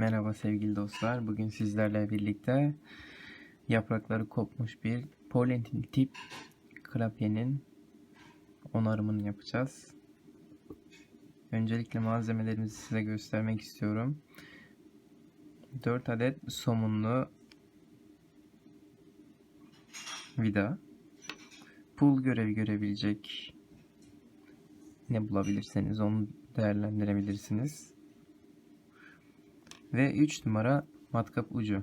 Merhaba sevgili dostlar. Bugün sizlerle birlikte yaprakları kopmuş bir Polentin tip klavyenin onarımını yapacağız. Öncelikle malzemelerimizi size göstermek istiyorum. 4 adet somunlu vida. Pul görevi görebilecek ne bulabilirseniz onu değerlendirebilirsiniz. Ve 3 numara matkap ucu.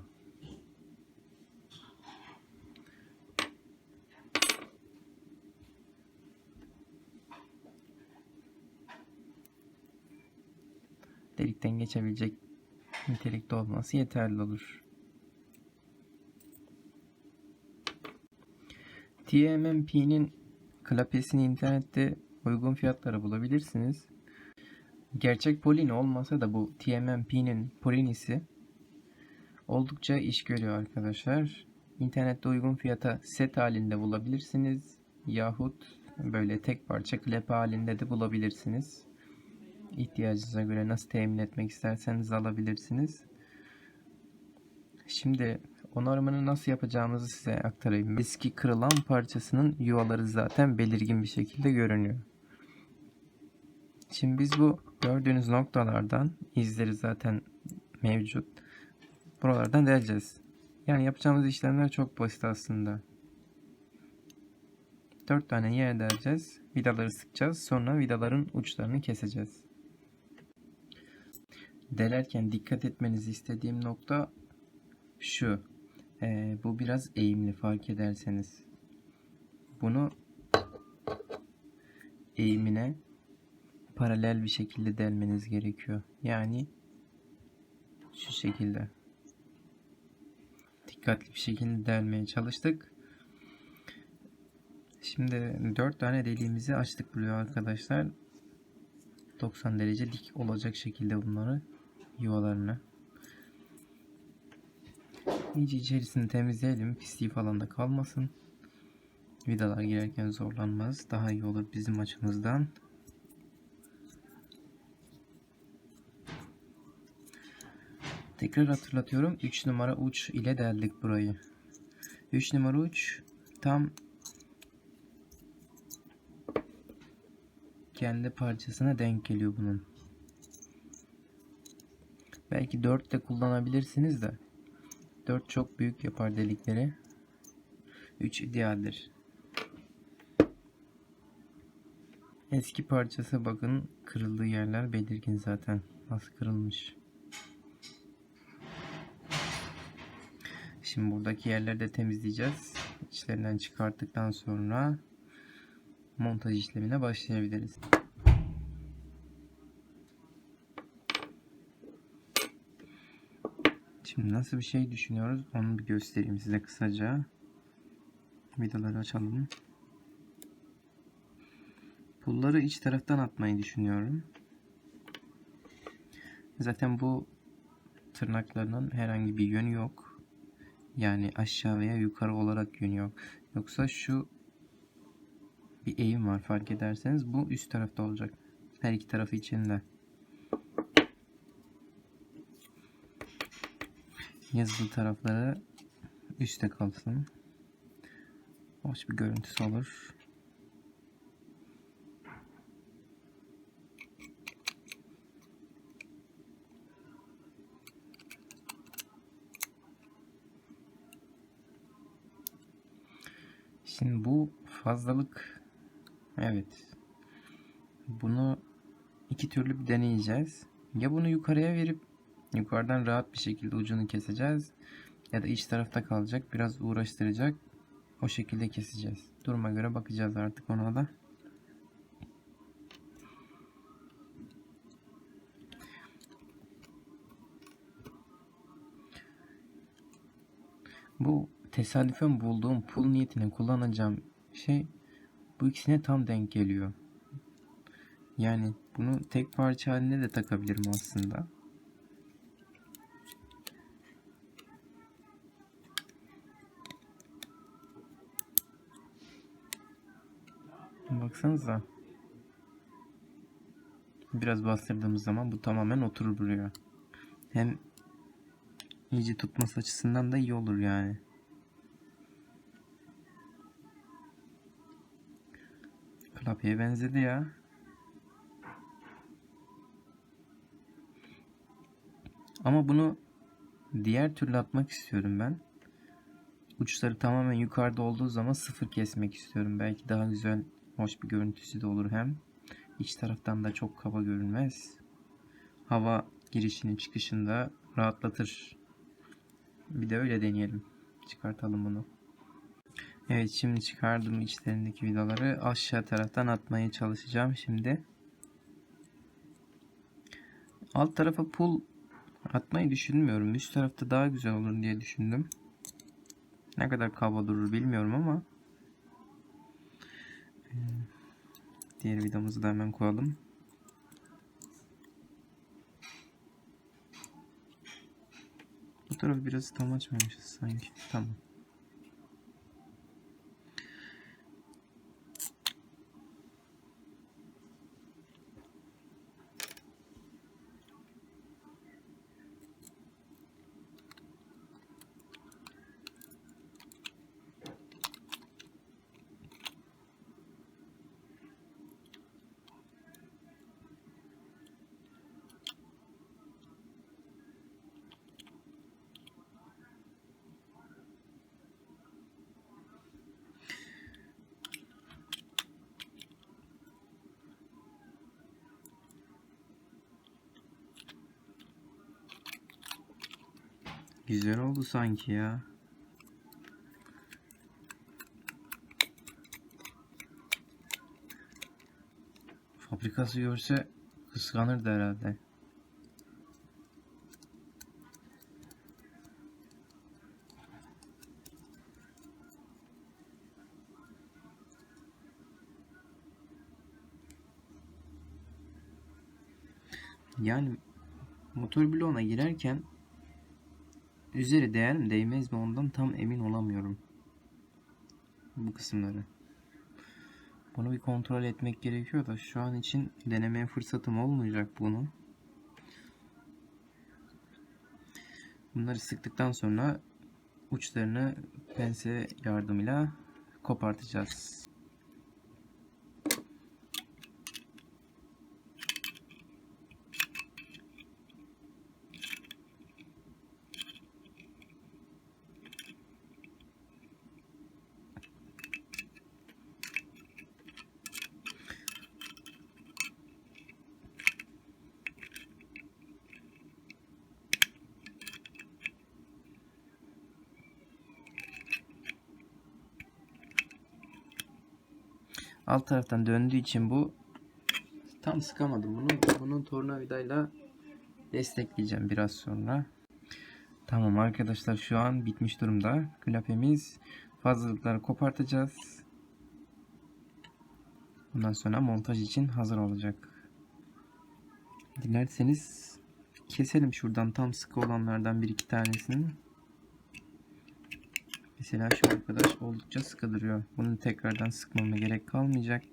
Delikten geçebilecek nitelikte olması yeterli olur. TMMP'nin klavyesini internette uygun fiyatlara bulabilirsiniz. Gerçek Polini olmasa da bu TMMP'nin Polinisi oldukça iş görüyor arkadaşlar. İnternette uygun fiyata set halinde bulabilirsiniz. Yahut böyle tek parça klep halinde de bulabilirsiniz. İhtiyacınıza göre nasıl temin etmek isterseniz alabilirsiniz. Şimdi onarımını nasıl yapacağımızı size aktarayım. Eski kırılan parçasının yuvaları zaten belirgin bir şekilde görünüyor. Şimdi biz bu gördüğünüz noktalardan izleri zaten mevcut. Buralardan deleceğiz. Yani yapacağımız işlemler çok basit aslında. 4 tane yer deleceğiz. Vidaları sıkacağız. Sonra vidaların uçlarını keseceğiz. Delerken dikkat etmenizi istediğim nokta şu. Ee, bu biraz eğimli fark ederseniz. Bunu eğimine paralel bir şekilde delmeniz gerekiyor. Yani şu şekilde. Dikkatli bir şekilde delmeye çalıştık. Şimdi 4 tane deliğimizi açtık buraya arkadaşlar. 90 derece dik olacak şekilde bunları yuvalarını. İyice içerisini temizleyelim. Pisliği falan da kalmasın. Vidalar girerken zorlanmaz. Daha iyi olur bizim açımızdan. Tekrar hatırlatıyorum. 3 numara uç ile deldik burayı. 3 numara uç tam kendi parçasına denk geliyor bunun. Belki 4 de kullanabilirsiniz de 4 çok büyük yapar delikleri. 3 idealdir. Eski parçası bakın kırıldığı yerler belirgin zaten. Nasıl kırılmış. Şimdi buradaki yerleri de temizleyeceğiz. İçlerinden çıkarttıktan sonra montaj işlemine başlayabiliriz. Şimdi nasıl bir şey düşünüyoruz onu bir göstereyim size kısaca. Vidaları açalım. Pulları iç taraftan atmayı düşünüyorum. Zaten bu tırnaklarının herhangi bir yönü yok. Yani aşağı veya yukarı olarak yönü yok. Yoksa şu bir eğim var fark ederseniz. Bu üst tarafta olacak. Her iki tarafı içinde. Yazılı tarafları üstte kalsın. Hoş bir görüntüsü olur. Şimdi bu fazlalık evet bunu iki türlü bir deneyeceğiz. Ya bunu yukarıya verip yukarıdan rahat bir şekilde ucunu keseceğiz ya da iç tarafta kalacak biraz uğraştıracak o şekilde keseceğiz. Duruma göre bakacağız artık ona da. Bu tesadüfen bulduğum pul niyetine kullanacağım şey bu ikisine tam denk geliyor. Yani bunu tek parça halinde de takabilirim aslında. Baksanıza. Biraz bastırdığımız zaman bu tamamen oturur buraya. Hem iyice tutması açısından da iyi olur yani. Klavyeye benzedi ya. Ama bunu diğer türlü atmak istiyorum ben. Uçları tamamen yukarıda olduğu zaman sıfır kesmek istiyorum. Belki daha güzel, hoş bir görüntüsü de olur hem. İç taraftan da çok kaba görünmez. Hava girişini çıkışında rahatlatır. Bir de öyle deneyelim. Çıkartalım bunu. Evet şimdi çıkardım içlerindeki vidaları aşağı taraftan atmaya çalışacağım şimdi. Alt tarafa pul atmayı düşünmüyorum. Üst tarafta daha güzel olur diye düşündüm. Ne kadar kaba durur bilmiyorum ama. Ee, Diğer vidamızı da hemen koyalım. Bu tarafı biraz tam açmamışız sanki. Tamam. Güzel oldu sanki ya. Fabrikası görse kıskanırdı herhalde. Yani motor bloğuna girerken üzeri değer mi değmez mi ondan tam emin olamıyorum. Bu kısımları. Bunu bir kontrol etmek gerekiyor da şu an için denemeye fırsatım olmayacak bunu. Bunları sıktıktan sonra uçlarını pense yardımıyla kopartacağız. Alt taraftan döndüğü için bu tam sıkamadım. Bunu bunun tornavidayla destekleyeceğim biraz sonra. Tamam arkadaşlar şu an bitmiş durumda. Klapemiz fazlalıkları kopartacağız. Bundan sonra montaj için hazır olacak. Dilerseniz keselim şuradan tam sıkı olanlardan bir iki tanesini. Mesela şu arkadaş oldukça sıkı duruyor. Bunu tekrardan sıkmama gerek kalmayacak.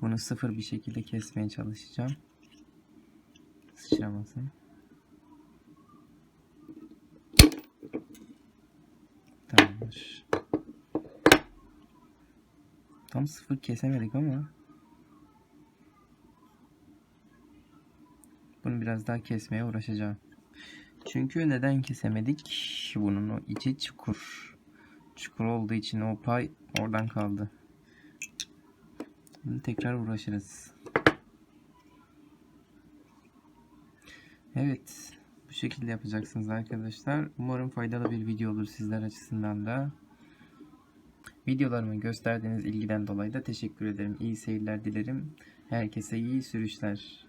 Bunu sıfır bir şekilde kesmeye çalışacağım. Sıçramasın. Tamamdır. Tam sıfır kesemedik ama bunu biraz daha kesmeye uğraşacağım. Çünkü neden kesemedik? Bunun o içi çukur. Çukur olduğu için o pay oradan kaldı. Bunu tekrar uğraşırız. Evet. Bu şekilde yapacaksınız arkadaşlar. Umarım faydalı bir video olur sizler açısından da. Videolarımı gösterdiğiniz ilgiden dolayı da teşekkür ederim. İyi seyirler dilerim. Herkese iyi sürüşler.